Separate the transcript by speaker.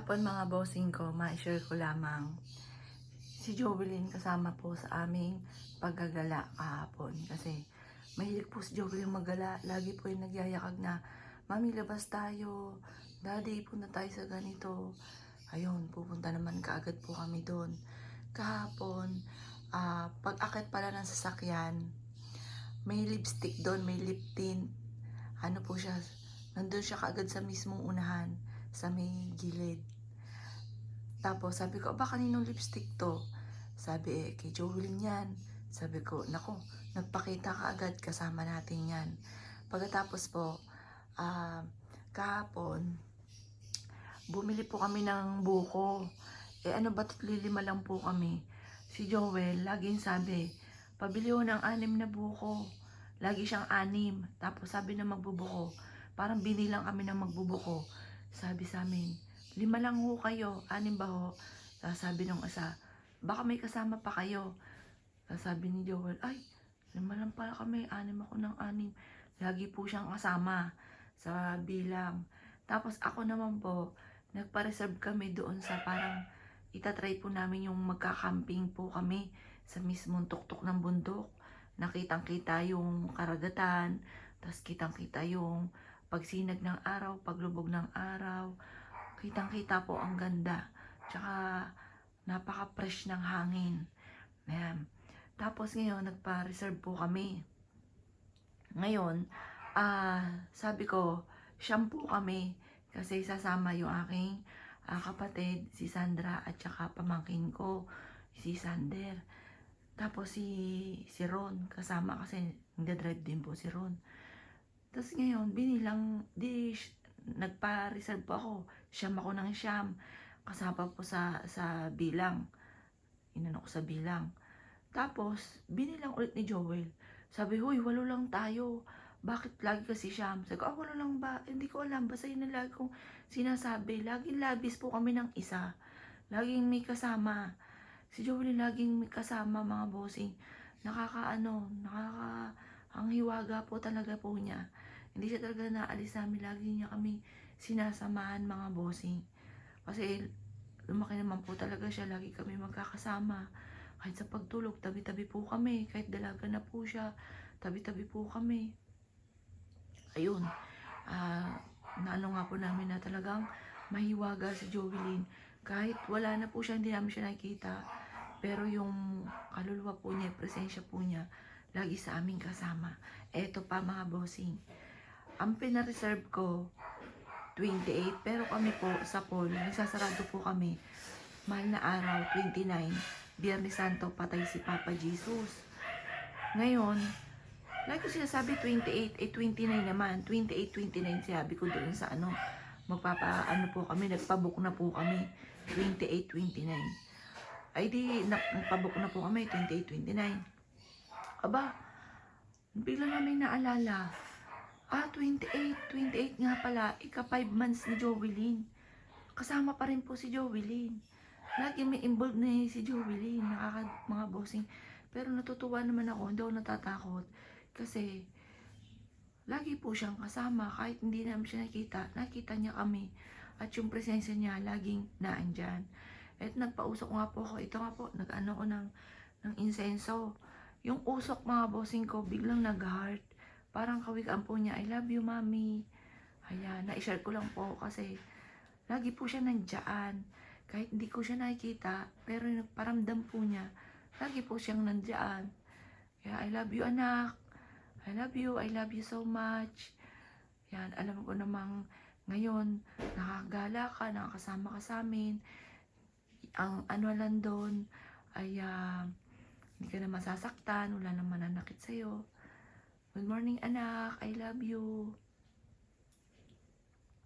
Speaker 1: Kahapon mga bossing ko, ma-share ko lamang si Jovelyn kasama po sa aming paggagala kahapon. Kasi mahilig po si Jovelyn maggala. Lagi po yung nagyayakag na, Mami, labas tayo. Daddy, punta tayo sa ganito. Ayun, pupunta naman kaagad po kami doon. Kahapon, ah, pag akit pala ng sasakyan, may lipstick doon, may lip tint. Ano po siya, nandun siya kaagad sa mismong unahan, sa may gilid. Tapos sabi ko, ba kaninong lipstick to? Sabi eh, kay Jovelyn yan. Sabi ko, nako, nagpakita ka agad, kasama natin yan. Pagkatapos po, ah, kahapon, bumili po kami ng buko. Eh ano ba, lilima lang po kami. Si Joel, laging sabi, pabili ko ng anim na buko. Lagi siyang anim. Tapos sabi na magbubuko, parang binilang kami ng magbubuko. Sabi sa amin, lima lang ho kayo, anim ba ho? Sabi nung isa, baka may kasama pa kayo. Sabi ni Joel, ay, lima lang pala kami, anim ako ng anim. Lagi po siyang kasama sa bilang. Tapos ako naman po, nagpa-reserve kami doon sa parang itatry po namin yung magka-camping po kami sa mismong tuktok ng bundok. Nakitang-kita yung karagatan, tapos kitang-kita yung pagsinag ng araw, paglubog ng araw. Kitang-kita po ang ganda. Tsaka napaka-fresh ng hangin. Ayan. Tapos ngayon, nagpa-reserve po kami. Ngayon, ah sabi ko, shampoo kami kasi sasama yung aking ah, kapatid, si Sandra at saka pamangkin ko, si Sander. Tapos si, si Ron, kasama kasi nagda-drive din po si Ron. Tapos ngayon, binilang, di, nagpa-reserve po ako. Siyam ako ng siyam. Kasama po sa, sa bilang. Inano ko sa bilang. Tapos, binilang ulit ni Joel. Sabi, huy, walo lang tayo. Bakit lagi kasi siyam? Sabi ko, ah, walo lang ba? Hindi ko alam. Basta yun ang lagi kong sinasabi. Laging labis po kami ng isa. Laging may kasama. Si Joel laging may kasama mga bossing. Nakakaano, nakaka ang hiwaga po talaga po niya. Hindi siya talaga naalis namin. Lagi niya kami sinasamahan mga bossing. Kasi lumaki naman po talaga siya. Lagi kami magkakasama. Kahit sa pagtulog, tabi-tabi po kami. Kahit dalaga na po siya, tabi-tabi po kami. Ayun. Ah, naano nga po namin na talagang mahiwaga si Jovelyn. Kahit wala na po siya, hindi namin siya nakikita. Pero yung kaluluwa po niya, presensya po niya, lagi sa aming kasama. Eto pa mga bossing. Ang pinareserve ko, 28. Pero kami po sa poll, nagsasarado po kami. Mahal na araw, 29. Biyernes Santo, patay si Papa Jesus. Ngayon, like ko sinasabi 28, eh 29 naman. 28, 29 sabi ko doon sa ano. Magpapa, ano po kami, nagpabook na po kami. 28, 29. Ay di, nag- nagpabook na po kami, 28, 29. Aba, bigla namin naalala. Ah, 28, 28 nga pala. Ika 5 months ni Jovelyn. Kasama pa rin po si Jovelyn. Lagi may involved na si Jovelyn. Nakaka, mga bossing. Pero natutuwa naman ako. Hindi ako natatakot. Kasi, lagi po siyang kasama. Kahit hindi namin siya nakita, nakita niya kami. At yung presensya niya, laging naandyan. At nagpausok nga po ako. Ito nga po, nag-ano ko ng, ng insenso. Yung usok mga bossing ko, biglang nag-heart. Parang kawikaan po niya, I love you, mami. Ayan, na-share ko lang po kasi lagi po siya nandiyan. Kahit hindi ko siya nakikita, pero nagparamdam po niya, lagi po siyang nandiyan. Kaya, I love you, anak. I love you, I love you so much. Yan, alam ko namang ngayon, nakagala ka, nakakasama ka sa amin. Ang ano lang doon, ay ah, hindi ka na masasaktan, wala naman nanakit sa'yo. Good morning, anak. I love you.